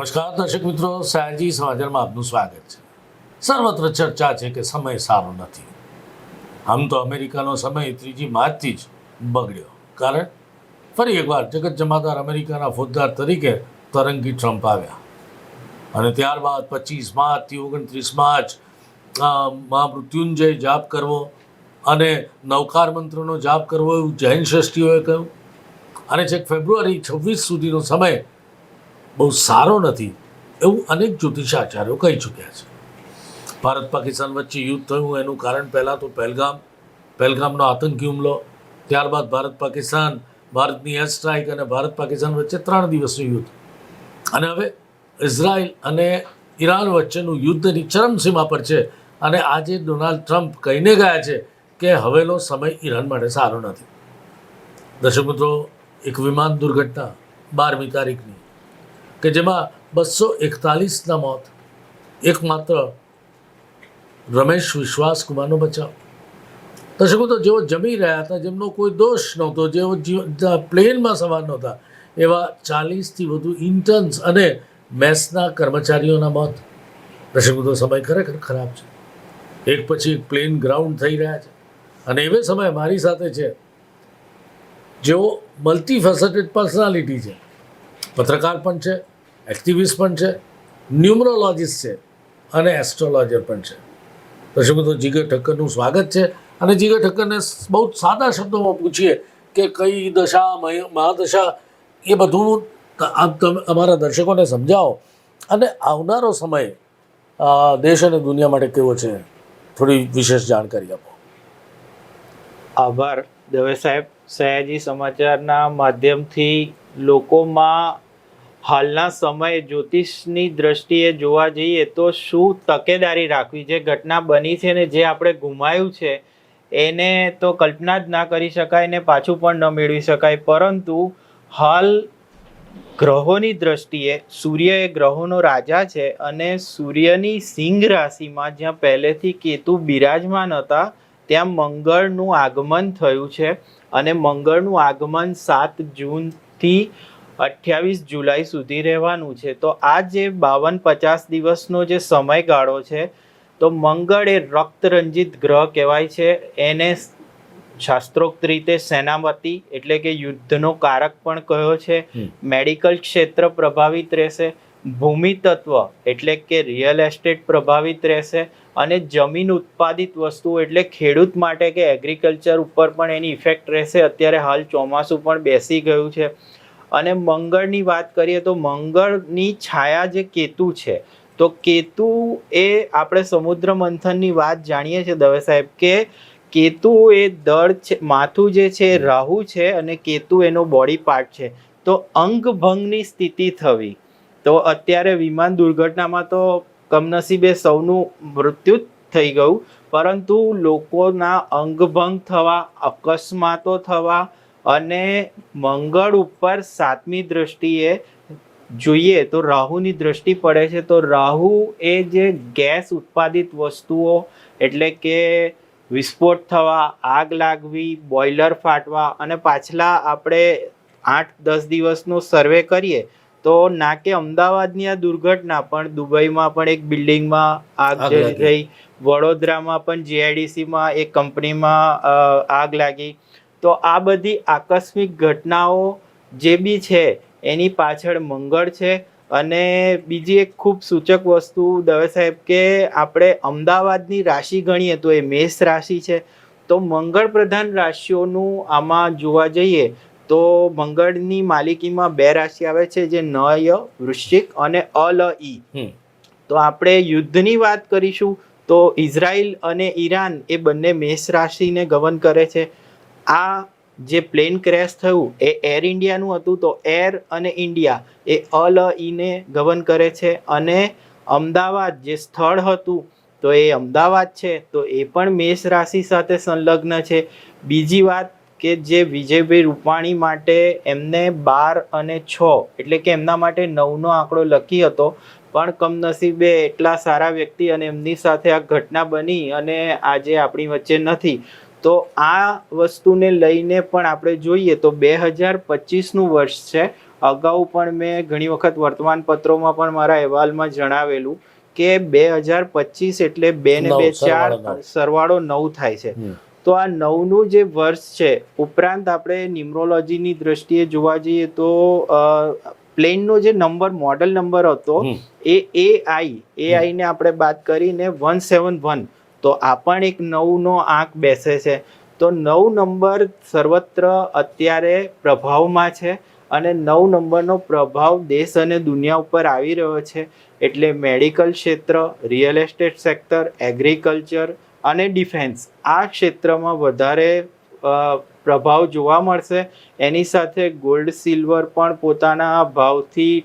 નમસ્કાર, દર્શક મિત્રો. સયાજી સમાચારમાં આપનું સ્વાગત છે. સર્વત્ર ચર્ચા છે કે સમય સારો નથી. આમ તો અમેરિકાનો સમય ત્રીજી માર્ચથી જ બગડ્યો. કારણ? ફરી એકવાર જગત જમાદાર અમેરિકાના ફોજદાર તરીકે તરંગી ટ્રમ્પ આવ્યા. અને ત્યારબાદ પચીસ માર્ચથી ઓગણત્રીસ માર્ચ મહામૃત્યુંજય જાપ કરવો અને નવકાર મંત્રનો જાપ કરવો એવું જૈન ષષ્ઠીઓએ કહ્યું. અને છેક ફેબ્રુઆરી છવ્વીસ સુધીનો સમય બહુ સારો નથી એવું અનેક જ્યોતિષાચાર્યો કહી ચૂક્યા છે. ભારત પાકિસ્તાન વચ્ચે યુદ્ધ થયું, એનું કારણ પહેલાં તો પહેલગામ, પહેલગામનો આતંકી હુમલો, ત્યારબાદ ભારત પાકિસ્તાન, ભારતની એર સ્ટ્રાઇક અને ભારત પાકિસ્તાન વચ્ચે ત્રણ દિવસનું યુદ્ધ. અને હવે ઇઝરાયલ અને ઈરાન વચ્ચેનું યુદ્ધની ચરમસીમા પર છે અને આજે ડોનાલ્ડ ટ્રમ્પ કહીને ગયા છે કે હવેનો સમય ઈરાન માટે સારો નથી. દર્શક મિત્રો, એક વિમાન દુર્ઘટના બારમી તારીખની કે જેમાં બસો એકતાલીસના મોત. એકમાત્ર રમેશ વિશ્વાસ કુમારનો બચાવ. દર્શકો, તો જેઓ જમી રહ્યા હતા, જેમનો કોઈ દોષ નહોતો, જેઓ પ્લેનમાં સવાર નહોતા, એવા ચાલીસથી વધુ ઇન્ટર્ન્સ અને મેસના કર્મચારીઓના મોત. દર્શકો, તો સમય ખરેખર ખરાબ છે. એક પછી એક પ્લેન ગ્રાઉન્ડ થઈ રહ્યા છે. અને એવે સમય મારી સાથે છે, જેઓ મલ્ટી ફેસેટેડ પર્સનાલિટી છે. પત્રકાર પણ છે એક્ટિવિસ્ટ પણ છે, ન્યુમરોલોજિસ્ટ છે અને એસ્ટ્રોલોજર પણ છે. દર્શક મિત્રો જીગર ઠક્કરનું સ્વાગત છે. અને જીગર ઠક્કરને બહુ સાદા શબ્દોમાં પૂછીએ કે કઈ દશા મહાદશા, એ બધું તમે, અમારા દર્શકોને સમજાવો. અને આવનારો સમય દેશ અને દુનિયા માટે કેવો છે? થોડી વિશેષ જાણકારી આપો. આભાર. દવે સાહેબ, સયાજી સમાચારના માધ્યમથી લોકોમાં હાલના સમયે જ્યોતિષની દ્રષ્ટિએ જોવા જઈએ તો શું તકેદારી રાખવી? જે ઘટના બની છે ને જે આપણે ગુમાયું છે, એને તો કલ્પના જ ના કરી શકાય ને પાછું પણ ન મેળવી શકાય. પરંતુ હાલ ગ્રહોની દ્રષ્ટિએ સૂર્ય એ ગ્રહોનો રાજા છે અને સૂર્યની સિંહ રાશિમાં જ્યાં પહેલેથી કેતુ બિરાજમાન હતા, ત્યાં મંગળનું આગમન થયું છે. અને મંગળનું આગમન સાત જૂનથી અઠ્યાવીસ જુલાઈ સુધી રહેવાનું છે. તો આ જે બાવન પચાસ દિવસનો જે સમયગાળો છે તો મંગળ એ રક્તરંજિત ગ્રહ કહેવાય છે. એને શાસ્ત્રોક્ત રીતે સેનાપતિ એટલે કે યુદ્ધનો કારક પણ કહ્યો છે. મેડિકલ ક્ષેત્ર પ્રભાવિત રહેશે. ભૂમિ તત્વ એટલે કે રિયલ એસ્ટેટ પ્રભાવિત રહેશે. અને જમીન ઉત્પાદિત વસ્તુઓ એટલે ખેડૂત માટે કે એગ્રીકલ્ચર ઉપર પણ એની ઇફેક્ટ રહેશે. અત્યારે હાલ ચોમાસું પણ બેસી ગયું છે. અને મંગળની વાત કરીએ તો મંગળની છાયા જે કેતુ છે, તો કેતુ એ આપણે સમુદ્ર મંથનની વાત જાણીએ છીએ દવે સાહેબ કે કેતુ એ દળ છે, માથું જે છે રાહુ છે અને કેતુ એનો બોડી પાર્ટ છે. તો અંગભંગની સ્થિતિ થવી, તો અત્યારે વિમાન દુર્ઘટનામાં તો કમનસીબે સૌનું મૃત્યુ થઈ ગયું, પરંતુ લોકોના અંગભંગ થવા, અકસ્માતો થવા અને મંગળ ઉપર સાતમી દ્રષ્ટિએ જોઈએ તો રાહુની દ્રષ્ટિ પડે છે તો રાહુ એ જે ગેસ ઉત્પાદિત વસ્તુઓ એટલે કે વિસ્ફોટ થવા આગ લાગવી બોઇલર ફાટવા અને પાછલા આપણે આઠ દસ દિવસનો સર્વે કરીએ તો ના કે અમદાવાદની આ દુર્ઘટના પણ દુબઈમાં પણ એક બિલ્ડિંગમાં આગ જઈ. વડોદરામાં પણ જીઆઈડીસીમાં એક કંપનીમાં આગ લાગી તો આ બધી આકસ્મિક ઘટનાઓ જે બી છે એની પાછળ મંગળ છે. અને બીજી એક ખૂબ સૂચક વસ્તુ દવે સાહેબ કે આપણે અમદાવાદની રાશિ ગણીએ તો એ મેષ રાશિ છે. તો મંગળ પ્રધાન રાશિઓનું આમાં જોવા જઈએ તો મંગળની માલિકીમાં બે રાશિ આવે છે જે નય વૃશ્ચિક અને અલ ઈ. તો આપણે યુદ્ધની વાત કરીશું તો ઇઝરાયલ અને ઈરાન એ બંને મેષ રાશિને ગવન કરે છે. આ જે પ્લેન ક્રેશ થયું એ એર ઇન્ડિયાનું હતું, તો એર અને ઇન્ડિયા એ અલ ઈને ગવન કરે છે અને અમદાવાદ જે સ્થળ હતું, તો એ અમદાવાદ છે, તો એ પણ મેષ રાશિ સાથે સંલગ્ન છે. બીજી વાત કે જે વિજયભાઈ રૂપાણી માટે એમને બાર અને છ, એટલે કે એમના માટે નવનો આંકડો લખી હતો, પણ કમનસીબે એટલા સારા વ્યક્તિ અને એમની સાથે આ ઘટના બની અને આજે આપણી વચ્ચે નથી. તો આ વસ્તુને લઈને પણ આપણે જોઈએ તો બે હજાર પચીસનું વર્ષ છે. અગાઉ પણ મેં ઘણી વખત વર્તમાનપત્રોમાં પણ મારા અહેવાલમાં જણાવેલું કે બે હજાર પચીસ એટલે બે ને બે ચાર સરવાળો નવ. થાય છે. તો આ નવનું જે વર્ષ છે ઉપરાંત આપણે ન્યુમરોલોજીની દ્રષ્ટિએ જોવા જઈએ તો પ્લેનનો જે નંબર મોડલ નંબર હતો એ એ આઈ એ આઈને આપણે બાદ કરીને વન સેવન વન તો આ પણ એક નવનો આંક બેસે છે. તો નવ નંબર સર્વત્ર અત્યારે પ્રભાવમાં છે અને નવ નંબરનો પ્રભાવ દેશ અને દુનિયા ઉપર આવી રહ્યો છે. એટલે મેડિકલ ક્ષેત્ર રિયલ એસ્ટેટ સેક્ટર એગ્રીકલ્ચર અને ડિફેન્સ આ ક્ષેત્રમાં વધારે પ્રભાવ જોવા મળશે. એની સાથે ગોલ્ડ સિલ્વર પણ પોતાના ભાવથી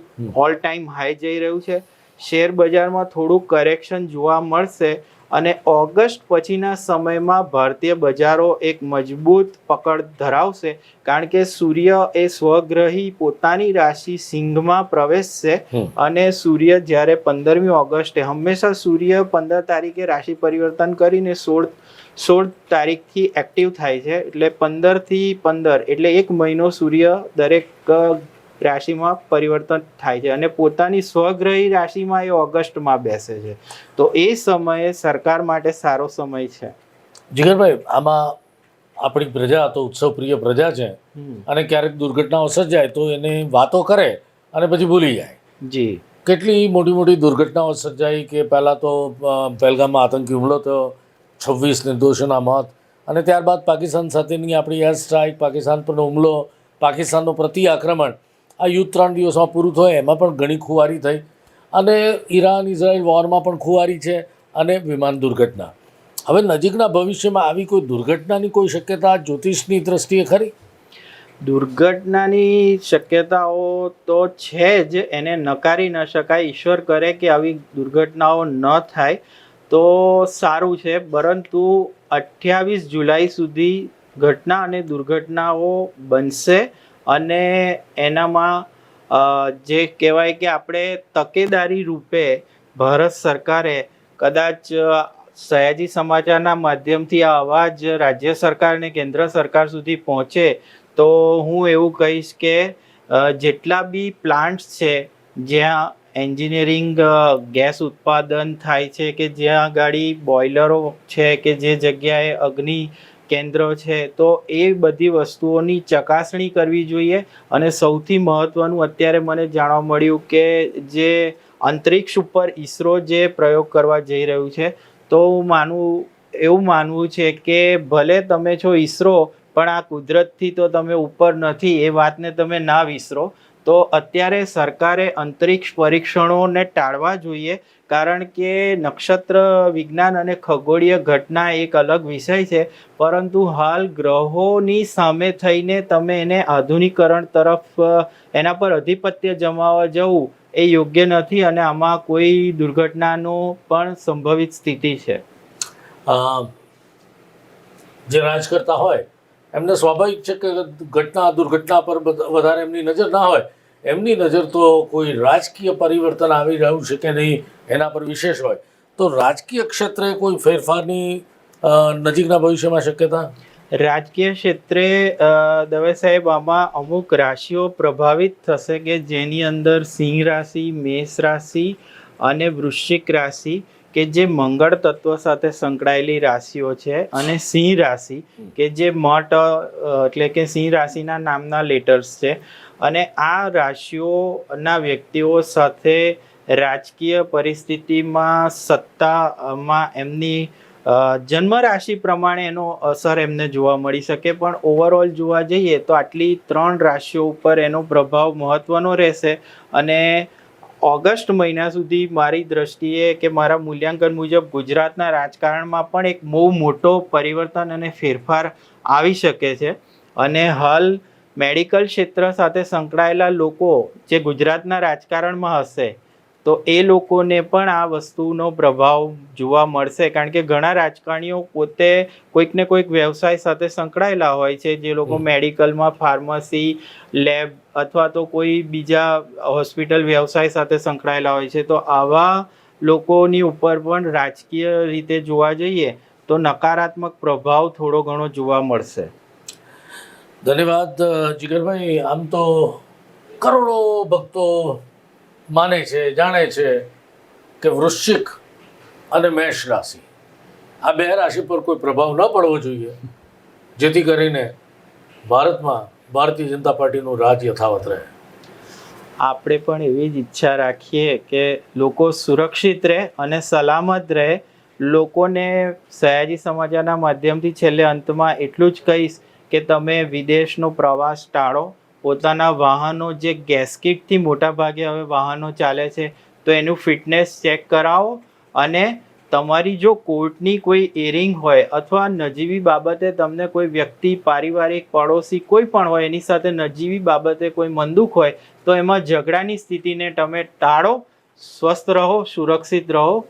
ઓલ ટાઈમ હાઈ જઈ રહ્યું છે. શેર બજારમાં થોડું કરેક્શન જોવા મળશે. અને ઓગસ્ટ પછીના સમયમાં ભારતીય બજારો એક મજબૂત પકડ ધરાવશે કારણ કે સૂર્ય એ સ્વગ્રહી પોતાની રાશિ સિંહમાં પ્રવેશશે. અને સૂર્ય જ્યારે પંદરમી ઓગસ્ટે હંમેશા સૂર્ય પંદર તારીખે રાશિ પરિવર્તન કરીને સોળ સોળ તારીખથી એક્ટિવ થાય છે એટલે પંદરથી પંદર એટલે એક મહિનો સૂર્ય દરેક રાશિમાં પરિવર્તન થાય છે અને પોતાની સ્વગ્રહી રાશિમાં એ ઓગસ્ટમાં બેસે છે. તો એ સમયે સરકાર માટે સારો સમય છે. જીગરભાઈ આમાં આપણી પ્રજા તો ઉત્સવપ્રિય પ્રજા છે અને ક્યારેક દુર્ઘટનાઓ સર્જાય તો એને વાતો કરે અને પછી ભૂલી જાય. જી. કેટલી મોટી મોટી દુર્ઘટનાઓ સર્જાઈ કે પહેલાં તો પહેલગામમાં આતંકી હુમલો થયો છવ્વીસ નિર્દોષોના મોત અને ત્યારબાદ પાકિસ્તાન સાથેની આપણી એર સ્ટ્રાઇક પાકિસ્તાન પરનો હુમલો પાકિસ્તાનનું પ્રતિ આક્રમણ આ યુદ્ધ ત્રણ દિવસમાં પૂરું થયું, એમાં પણ ઘણી ખુવારી થઈ. અને ઈરાન ઇઝરાયલ વોરમાં પણ ખુવારી છે અને વિમાન દુર્ઘટના. હવે નજીકના ભવિષ્યમાં આવી કોઈ દુર્ઘટનાની કોઈ શક્યતા જ્યોતિષની દ્રષ્ટિએ ખરી? દુર્ઘટનાની શક્યતાઓ તો છે જ, એને નકારી ન શકાય. ઈશ્વર કરે કે આવી દુર્ઘટનાઓ ન થાય તો સારું છે. પરંતુ અઠ્યાવીસ જુલાઈ સુધી ઘટના અને દુર્ઘટનાઓ બનશે. અને એનામાં જે કહેવાય કે આપણે તકેદારી રૂપે ભારત સરકારે કદાચ સયાજી સમાચારના માધ્યમથી આ અવાજ રાજ્ય સરકાર અને કેન્દ્ર સરકાર સુધી પહોંચે, તો હું એવું કહીશ કે જેટલા બી પ્લાન્ટ્સ છે, જ્યાં એન્જિનિયરિંગ ગેસ ઉત્પાદન થાય છે કે જ્યાં ગાડી બોઇલરો છે કે જે જગ્યાએ અગ્નિ કેન્દ્ર છે, તો એ બધી વસ્તુઓની ચકાસણી કરવી જોઈએ. અને સૌથી મહત્ત્વનું અત્યારે મને જાણવા મળ્યું કે જે અંતરિક્ષ ઉપર ઈસરો જે પ્રયોગ કરવા જઈ રહ્યું છે, તો હું માનવું એવું માનવું છે કે ભલે તમે છો ઈસરો, પણ આ કુદરતથી તો તમે ઉપર નથી, એ વાતને તમે ના વિસરો. તો અત્યારે સરકારે અંતરિક્ષ પરીક્ષણોને ટાળવા જોઈએ, કારણ કે નક્ષત્ર વિજ્ઞાન અને ખગોળીય ઘટના એક અલગ વિષય છે. પરંતુ હાલ ગ્રહોની સામે થઈને તમે એને આધુનિકરણ તરફ એના પર અધિપત્ય જમાવવા જવું એ યોગ્ય નથી અને આમાં કોઈ દુર્ઘટનાનો પણ સંભવિત સ્થિતિ છે. જે રાજકર્તા હોય, એમને સ્વાભાવિક છે કે ઘટના દુર્ઘટના પર વધારે એમની નજર ના હોય એમની નજર તો કોઈ રાજકીય પરિવર્તન આવી રહ્યું છે કે નહીં એના પર વિશેષ હોય. તો રાજકીય ક્ષેત્રે કોઈ ફેરફારની નજીકના ભવિષ્યમાં શક્યતા? રાજકીય ક્ષેત્રે દવે સાહેબ, આમાં અમુક રાશિઓ પ્રભાવિત થશે કે જેની અંદર સિંહ રાશિ, મેષ રાશિ અને વૃશ્ચિક રાશિ. કે જે મંગળ તત્વ સાથે સંકળાયેલી રાશિઓ છે અને સિંહ રાશિ કે જે મઠ એટલે કે સિંહ રાશિના નામના લેટર્સ છે. અને આ રાશિઓના વ્યક્તિઓ સાથે રાજકીય પરિસ્થિતિમાં સત્તામાં એમની જન્મ રાશિ પ્રમાણે એનો અસર એમને જોવા મળી શકે. પણ ઓવરઓલ જોવા જઈએ તો આટલી ત્રણ રાશિઓ ઉપર એનો પ્રભાવ મહત્વનો રહેશે. અને ઓગસ્ટ મહિના સુધી મારી દ્રષ્ટિએ કે મારા મૂલ્યાંકન મુજબ ગુજરાતના રાજકારણમાં પણ એક બહુ મોટો પરિવર્તન અને ફેરફાર આવી શકે છે. અને હાલ મેડિકલ ક્ષેત્ર સાથે સંકળાયેલા લોકો જે ગુજરાતના રાજકારણમાં હશે તો એ લોકોને પણ આ વસ્તુનો પ્રભાવ જોવા મળશે. કારણ કે ઘણા રાજકારણીઓ પોતે કોઈક ને કોઈક વ્યવસાય સાથે સંકળાયેલા હોય છે. જે લોકો મેડિકલમાં ફાર્મસી લેબ અથવા તો કોઈ બીજા હોસ્પિટલ વ્યવસાય સાથે સંકળાયેલા હોય છે, તો આવા લોકોની ઉપર પણ રાજકીય રીતે જોવા જઈએ, તો નકારાત્મક પ્રભાવ થોડો ઘણો જોવા મળશે. ધન્યવાદ જીગરભાઈ. આમ તો કરોડો ભક્તો માને છે, જાણે છે કે વૃશ્ચિક અને મેષ રાશિ. આ બે રાશિ પર કોઈ પ્રભાવ ન પડવો જોઈએ, જેથી કરીને ભારતમાં ભારતીય જનતા પાર્ટીનું રાજ યથાવત રહે. આપણે પણ એવી જ ઈચ્છા રાખીએ કે લોકો સુરક્ષિત રહે અને સલામત રહે. લોકોને સયાજી સમાચારના માધ્યમથી છેલ્લે અંતમાં એટલું જ કહીશ કે તમે વિદેશનો પ્રવાસ ટાળો. પોતાના વાહનો જે ગેસ્કિટથી મોટાભાગે હવે વાહનો ચાલે છે, તો એનું ફિટનેસ ચેક કરાવો અને તમારી જો કોર્ટની કોઈ એરિંગ હોય અથવા નજીવી બાબતે તમને કોઈ વ્યક્તિ, પારિવારિક પડોશી કોઈ પણ હોય, એની સાથે નજીવી બાબતે કોઈ મંદુક હોય, તો એમાં ઝઘડાની સ્થિતિને તમે ટાળો, સ્વસ્થ રહો, સુરક્ષિત રહો.